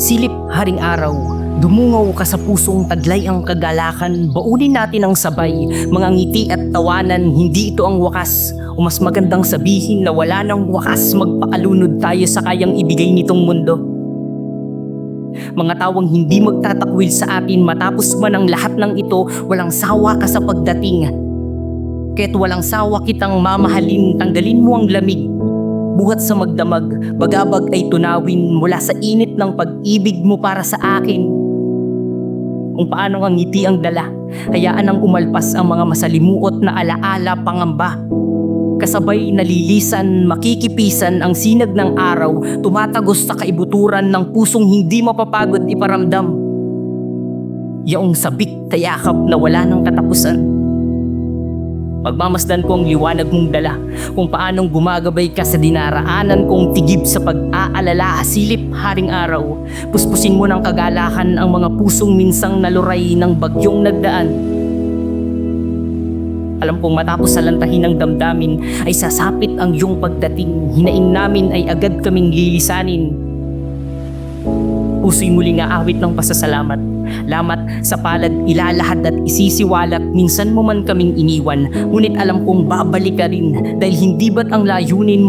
Silip haring araw, dumungaw ka sa pusong taglay ang kagalakan, baunin natin ang sabay, mga ngiti at tawanan, hindi ito ang wakas. O mas magandang sabihin na wala nang wakas, magpaalunod tayo sa kayang ibigay nitong mundo. Mga tawang hindi magtatakwil sa atin matapos man ang lahat ng ito, walang sawa ka sa pagdating. Kaya't walang sawa kitang mamahalin, tanggalin mo ang lamig, buhat sa magdamag, bagabag ay tunawin mula sa init ng pag-ibig mo para sa akin. Kung paano ang ngiti ang dala, hayaan ang umalpas ang mga masalimuot na alaala pangamba. Kasabay nalilisan, makikipisan ang sinag ng araw, tumatagos sa kaibuturan ng pusong hindi mapapagod iparamdam. Yaong sabik tayakap na wala ng katapusan. Pagmamasdan ko ang liwanag mong dala, kung paanong gumagabay ka sa dinaraanan kong tigib sa pag-aalala, silip haring araw. Puspusin mo ng kagalakan ang mga pusong minsang naluray ng bagyong nagdaan. Alam kong matapos sa lantahin ng damdamin ay sasapit ang iyong pagdating. Hinaing namin ay agad kaming lilisanin. Puso'y muli nga awit ng pasasalamat. Lamat sa palad ilalahad at isisiwalat minsan mo man kaming iniwan. Ngunit alam kong babalik ka rin dahil hindi ba't ang layunin mo